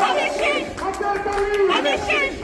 ধানের শেষ ধানের শেষ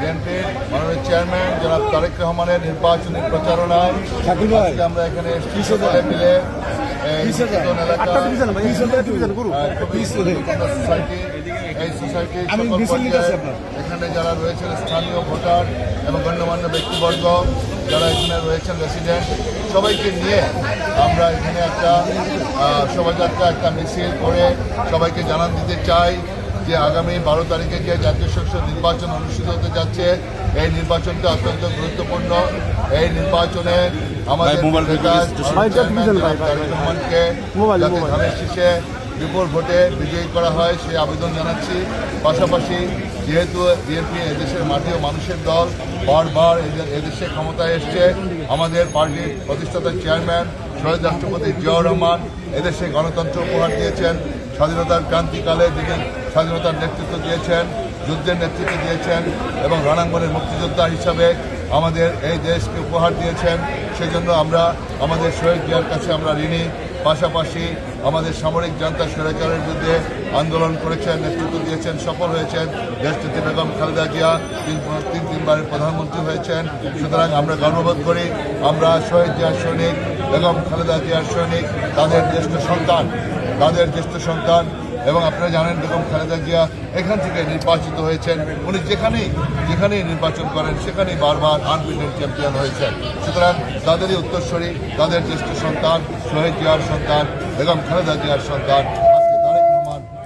বিএনপির মাননীয় চেয়ারম্যান জনাব তারেক রহমানের নির্বাচনী প্রচারণায় আজকে আমরা এখানে এসেছি সকলে মিলে এই সোসাইটি এখানে যারা রয়েছেন স্থানীয় ভোটার এবং গণ্যমান্য ব্যক্তিবর্গ যারা এখানে রয়েছেন রেসিডেন্ট সবাইকে নিয়ে আমরা এখানে একটা শোভাযাত্রা একটা মিছিল করে সবাইকে জানান দিতে চাই। যে আগামী বারো তারিখে যে জাতীয় সংসদ নির্বাচন অনুষ্ঠিত হতে যাচ্ছে এই নির্বাচনটা অত্যন্ত গুরুত্বপূর্ণ। এই নির্বাচনে আমাদের। ধানের শীষে বিপুল ভোটে বিজয়ী করা হয় সেই আবেদন জানাচ্ছি। পাশাপাশি যেহেতু বিএনপি এদেশের মাটি ও মানুষের দল বারবার এদেশে ক্ষমতায় এসছে আমাদের পার্টির প্রতিষ্ঠাতা চেয়ারম্যান শহীদ রাষ্ট্রপতি জিয়াউর রহমান এদেশে গণতন্ত্র উপহার দিয়েছেন। স্বাধীনতার ক্রান্তিকালে যিনি স্বাধীনতার নেতৃত্ব দিয়েছেন, যুদ্ধের নেতৃত্ব দিয়েছেন এবং রণাঙ্গনের মুক্তিযোদ্ধা হিসাবে আমাদের এই দেশকে উপহার দিয়েছেন, সেজন্য আমরা আমাদের শহীদ জিয়ার কাছে আমরা ঋণী। পাশাপাশি আমাদের সামরিক জনতা সরকারের বিরুদ্ধে আন্দোলন করেছেন, নেতৃত্ব দিয়েছেন, সফল হয়েছেন। দেশটিতে বেগম খালেদা জিয়া তিন তিন তিনবারের প্রধানমন্ত্রী হয়েছেন। সুতরাং আমরা গর্ববোধ করি, আমরা শহীদ জিয়ার সৈনিক, বেগম খালেদা জিয়ার সৈনিক, তাদের জ্যেষ্ঠ সন্তান, তাদের জ্যেষ্ঠ সন্তান এবং আপনারা জানেন বেগম খালেদা জিয়া এখান থেকে নির্বাচিত হয়েছেন। উনি যেখানেই যেখানেই নির্বাচন করেন, সেখানেই বারবার আনবিটেড চ্যাম্পিয়ন হয়েছেন। সুতরাং তাদেরই উত্তরস্বরী তাদের জ্যেষ্ঠ সন্তান, শহীদ জিয়ার সন্তান, বেগম খালেদা জিয়ার সন্তান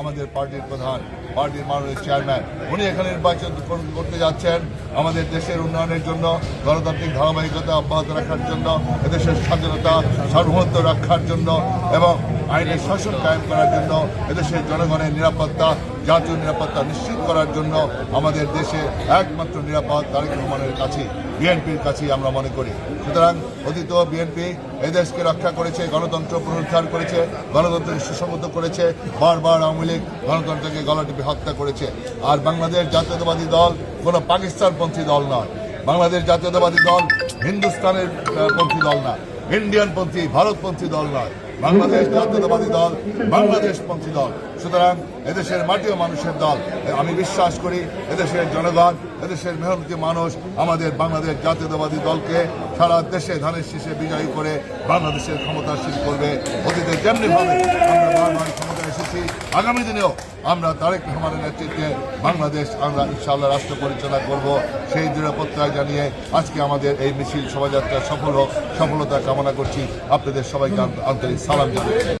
আমাদের পার্টির প্রধান, পার্টির মাননীয় চেয়ারম্যান। উনি এখানে নির্বাচন করতে যাচ্ছেন আমাদের দেশের উন্নয়নের জন্য, গণতান্ত্রিক ধারাবাহিকতা অব্যাহত রাখার জন্য, এদেশের স্বাধীনতা সার্বভৌমত্ব রক্ষার জন্য এবং আইনের শাসন কায়েম করার জন্য এদেশের জনগণের নিরাপত্তা, জাতীয় নিরাপত্তা নিশ্চিত করার জন্য আমাদের দেশে একমাত্র নিরাপদ তারেক রহমানের কাছে বিএনপির কাছেই আমরা মনে করি। সুতরাং অতীত বিএনপি এদেশকে রক্ষা করেছে, গণতন্ত্র পুনরুদ্ধার করেছে, গণতন্ত্রকে সুসংহত করেছে, বারবার আওয়ামী লীগ গণতন্ত্রকে গলাটিপে হত্যা করেছে। আর বাংলাদেশ জাতীয়তাবাদী দল কোনো পাকিস্তানপন্থী দল নয়। বাংলাদেশ জাতীয়তাবাদী দল হিন্দুস্তানের পন্থী দল না। ইন্ডিয়ান পন্থী ভারতপন্থী দল নয়। বাংলাদেশ জাতীয়তাবাদী দল, বাংলাদেশ পন্থী দল। সুতরাং এদেশের মাটি ও মানুষের দল। আমি বিশ্বাস করি এদেশের জনগণ এদেশের মেহনতি মানুষ আমাদের বাংলাদেশ জাতীয়তাবাদী দলকে সারা দেশে ধানের শীষে বিজয়ী করে বাংলাদেশের ক্ষমতাশীল করবে। অতীতে যেমনিভাবে আমরা বারবার ক্ষমতায় এসেছি, আগামী দিনেও আমরা তারেক রহমানের নেতৃত্বে বাংলাদেশ আমরা ইনশাআল্লাহ রাষ্ট্র পরিচালনা করব। সেই প্রত্যয় জানিয়ে আজকে আমাদের এই মিছিল শোভাযাত্রা সফল হোক, সফলতা কামনা করছি। আপনাদের সবাইকে আন্তরিক সালাম জানাচ্ছি।